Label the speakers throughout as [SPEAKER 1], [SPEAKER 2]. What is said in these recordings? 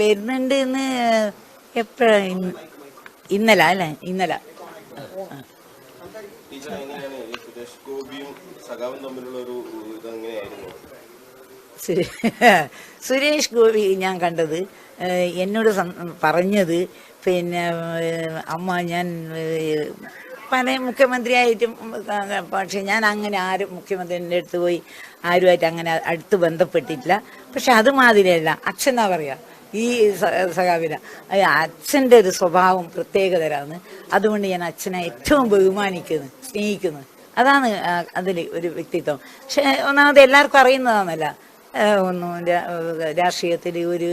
[SPEAKER 1] വരുന്നുണ്ട് എന്ന് എപ്പോഴാണ് ഇന്നല അല്ലേ? ഇന്നല.
[SPEAKER 2] സുരേഷ്
[SPEAKER 1] ഗോപി ഞാൻ കണ്ടത്. എന്നോട് പറഞ്ഞത് പിന്നെ അമ്മ ഞാൻ പല മുഖ്യമന്ത്രിയായിട്ടും പക്ഷെ ഞാൻ അങ്ങനെ ആരും മുഖ്യമന്ത്രിന്റെ അടുത്ത് പോയി ആരുമായിട്ട് അങ്ങനെ അടുത്ത് ബന്ധപ്പെട്ടിട്ടില്ല. പക്ഷെ അതുമാതിരിയല്ല അച്ഛനാ പറയാ? ഈ സഖാവിന. അച്ഛന്റെ ഒരു സ്വഭാവം പ്രത്യേകതരാണ്. അതുകൊണ്ട് ഞാൻ അച്ഛനെ ഏറ്റവും ബഹുമാനിക്കുന്നു സ്നേഹിക്കുന്നു. അതാണ് അതിൽ ഒരു വ്യക്തിത്വം. പക്ഷെ ഒന്നാമത് എല്ലാവർക്കും അറിയുന്നതാണല്ല. ഒന്നും രാഷ്ട്രീയത്തിൽ ഒരു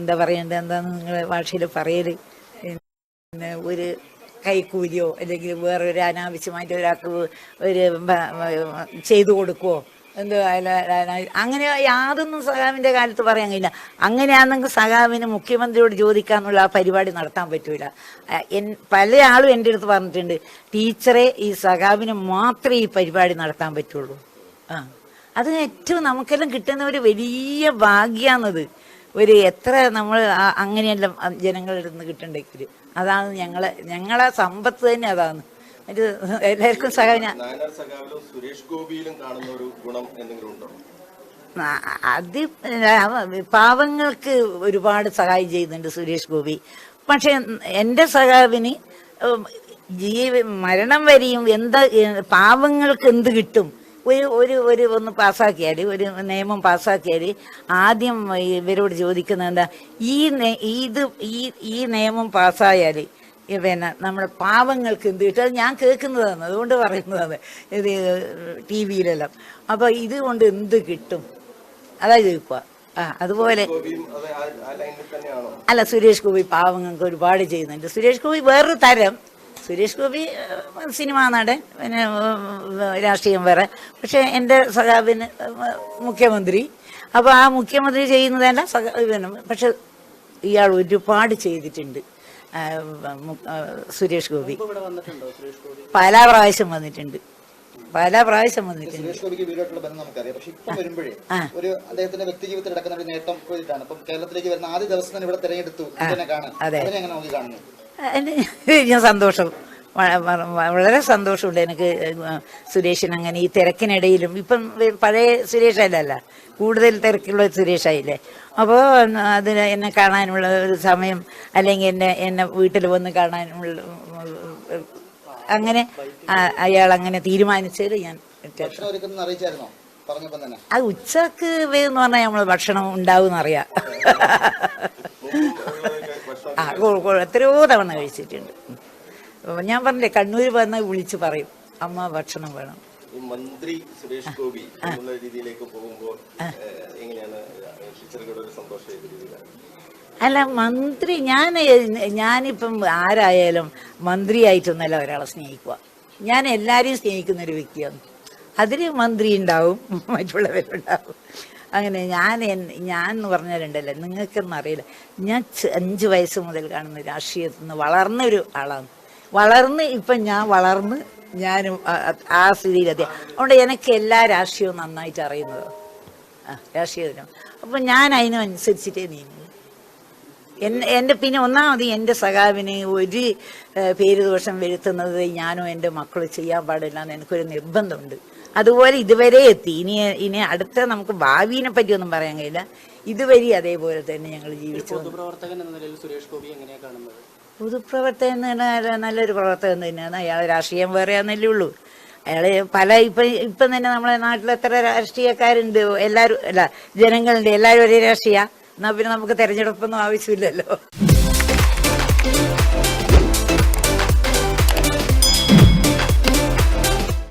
[SPEAKER 1] എന്താ പറയേണ്ടത്? എന്താന്ന് നിങ്ങളെ ഭാഷയിൽ പറയൽ. പിന്നെ ഒരു കൈക്കൂലിയോ അല്ലെങ്കിൽ വേറൊരു അനാവശ്യമായിട്ട് ഒരാൾക്ക് ഒരു ചെയ്തു കൊടുക്കുവോ? എന്തോ അങ്ങനെ യാതൊന്നും സഖാവിന്റെ കാലത്ത് പറയാൻ കഴിയില്ല. അങ്ങനെയാണെങ്കിൽ സഖാവിന് മുഖ്യമന്ത്രിയോട് ചോദിക്കാന്നുള്ള ആ പരിപാടി നടത്താൻ പറ്റൂല. എൻ- പല ആളും എന്റെ അടുത്ത് പറഞ്ഞിട്ടുണ്ട് ടീച്ചറെ ഈ സഖാവിന് മാത്രമേ ഈ പരിപാടി നടത്താൻ പറ്റുള്ളൂ. ആ അത് ഏറ്റവും നമുക്കെല്ലാം കിട്ടുന്ന ഒരു വലിയ ഭാഗ്യാന്നത് ഒരു എത്ര നമ്മൾ അങ്ങനെയെല്ലാം ജനങ്ങളുടെ നിന്ന് കിട്ടണ്ടെങ്കിൽ അതാണ് ഞങ്ങളെ ഞങ്ങളെ സമ്പത്ത് തന്നെ അതാണ്. എല്ലാവർക്കും സഹായം
[SPEAKER 2] നായനാർ സഖാവിലും സുരേഷ് ഗോപിയിലും കാണുന്ന ഒരു ഗുണം എന്തെങ്കിലും ഉണ്ടോ?
[SPEAKER 1] അത് പാവങ്ങൾക്ക് ഒരുപാട് സഹായം ചെയ്യുന്നുണ്ട് സുരേഷ് ഗോപി. പക്ഷെ എന്റെ സഖാവിന് ജീവ മരണം വരെയും എന്താ പാവങ്ങൾക്ക് എന്ത് കിട്ടും? ഒരു ഒരു ഒരു ഒന്ന് പാസ്സാക്കിയാൽ ഒരു നിയമം പാസ്സാക്കിയാൽ ആദ്യം ഇവരോട് ചോദിക്കുന്നത് എന്താ? ഈ ഇത് ഈ ഈ നിയമം പാസ്സായാൽ പിന്നെ നമ്മുടെ പാവങ്ങൾക്ക് എന്ത് കിട്ടും? അത് ഞാൻ കേൾക്കുന്നതാണ് അതുകൊണ്ട് പറയുന്നതാണ്. ഇത് ടി വിയിലെല്ലാം. അപ്പോൾ ഇതുകൊണ്ട് എന്ത് കിട്ടും? അതാ ചോദിക്കുക ആ അതുപോലെ അല്ല സുരേഷ് ഗോപി പാവങ്ങൾക്ക് ഒരുപാട് ചെയ്യുന്നുണ്ട്. സുരേഷ് ഗോപി വേറൊരു തരം. സുരേഷ് ഗോപി സിനിമ നടൻ പിന്നെ രാഷ്ട്രീയം വേറെ. പക്ഷെ എന്റെ സഖാബിന് മുഖ്യമന്ത്രി. അപ്പോൾ ആ മുഖ്യമന്ത്രി ചെയ്യുന്നതല്ല സഖാ പിന്നെ പക്ഷെ ഇയാൾ ഒരുപാട് ചെയ്തിട്ടുണ്ട്. സുരേഷ് ഗോപി. പല പ്രാവശ്യം വന്നിട്ടുണ്ട്. പല പ്രാവശ്യം വന്നിട്ടുണ്ട്.
[SPEAKER 3] സുരേഷ് ഗോപിക്ക് വീടുമായിട്ടുള്ള ബന്ധം നമുക്കറിയാം. പക്ഷെ ഇപ്പം വരുമ്പോഴേ ഒരു അദ്ദേഹത്തിന്റെ വ്യക്തി ജീവിതത്തിൽ നടക്കുന്ന ഒരു നേട്ടം പോയിട്ടാണ്. ഇപ്പം കേരളത്തിലേക്ക് വരുന്ന ആദ്യ ദിവസം തന്നെ ഇവിടെ തെരഞ്ഞെടുത്തു. കാണാൻ. അതിനെ എങ്ങനെ നോക്കി കാണുന്നു?
[SPEAKER 1] അതിന് ഞാൻ സന്തോഷം. വളരെ സന്തോഷമുണ്ട് എനിക്ക് സുരേഷൻ അങ്ങനെ ഈ തിരക്കിനിടയിലും ഇപ്പം പഴയ സുരേഷ് അല്ലല്ല കൂടുതൽ തിരക്കുള്ള സുരേഷായില്ലേ അപ്പോൾ അതിന് എന്നെ കാണാനുള്ള ഒരു സമയം അല്ലെങ്കിൽ എന്നെ എന്നെ വീട്ടിൽ വന്ന് കാണാനുള്ള അങ്ങനെ അയാൾ അങ്ങനെ തീരുമാനിച്ചത് ഞാൻ അത് ഉച്ചയ്ക്ക് വേന്ന് പറഞ്ഞാൽ നമ്മൾ ഭക്ഷണം ഉണ്ടാവും അറിയാം ആ എത്രയോ തവണ കഴിച്ചിട്ടുണ്ട്. ഞാൻ പറഞ്ഞില്ലേ കണ്ണൂർ വന്ന് വിളിച്ച് പറയും. അമ്മ ഭക്ഷണം വേണം.
[SPEAKER 2] മന്ത്രി സുരേഷ് ഗോപി രീതിയിലേക്ക് പോകുമ്പോൾ എങ്ങനെയാണ്
[SPEAKER 1] അല്ല മന്ത്രി ഞാൻ ഞാനിപ്പം ആരായാലും മന്ത്രിയായിട്ടൊന്നല്ല ഒരാളെ സ്നേഹിക്കുക. ഞാൻ എല്ലാവരെയും സ്നേഹിക്കുന്ന ഒരു വ്യക്തിയാണ്. അതിൽ മന്ത്രി ഉണ്ടാവും മറ്റുള്ളവരുണ്ടാവും. അങ്ങനെ ഞാൻ ഞാൻ എന്ന് പറഞ്ഞാലുണ്ടല്ലോ നിങ്ങൾക്കൊന്നും അറിയില്ല. ഞാൻ അഞ്ച് വയസ്സ് മുതൽ കാണുന്ന രാഷ്ട്രീയത്തിൽ നിന്ന് വളർന്ന ഒരു ആളാണ്. വളർന്ന് ഇപ്പം ഞാൻ വളർന്ന് ഞാനും ആ- സ്ഥിതിയിലെത്തി അതുകൊണ്ട് എനിക്ക് എല്ലാ രാഷ്ട്രീയവും നന്നായിട്ട് അറിയുന്നത്. ആ രാഷ്ട്രീയത്തിനും. അപ്പം ഞാൻ അതിനനുസരിച്ചിട്ടേ നീങ്ങി. എൻ- എന്റെ പിന്നെ ഒന്നാമത് എന്റെ സഖാവിന് ഒരു പേര് ദോഷം വരുത്തുന്നത് ഞാനോ എന്റെ മക്കൾ ചെയ്യാൻ പാടില്ല എന്ന് എനിക്കൊരു നിർബന്ധമുണ്ട്. അതുപോലെ ഇതുവരെ എത്തി. ഇനി ഇനി അടുത്ത നമുക്ക് ഭാവിനെ പറ്റിയൊന്നും പറയാൻ കഴിയില്ല. ഇതുവരെ അതേപോലെ തന്നെ ഞങ്ങൾ ജീവിച്ചു.
[SPEAKER 4] പൊതുപ്രവർത്തകൻ എന്ന നിലയിൽ സുരേഷ് ഗോപി എങ്ങനെയാണ് കാണുന്നത്?
[SPEAKER 1] പൊതുപ്രവർത്തകൻ എന്ന് പറഞ്ഞാൽ നല്ലൊരു പ്രവർത്തകൻ തന്നെയാണ്. അയാൾ രാഷ്ട്രീയം വേറെയാന്നല്ലേ ഉള്ളൂ. അയാൾ പല ഇപ്പം ഇപ്പം തന്നെ നമ്മളെ നാട്ടിൽ എത്ര രാഷ്ട്രീയക്കാരുണ്ട്? എല്ലാവരും അല്ല ജനങ്ങളുണ്ട്. എല്ലാവരും ഒരേ രാഷ്ട്രീയ. എന്നാൽ പിന്നെ നമുക്ക് തെരഞ്ഞെടുപ്പൊന്നും ആവശ്യമില്ലല്ലോ.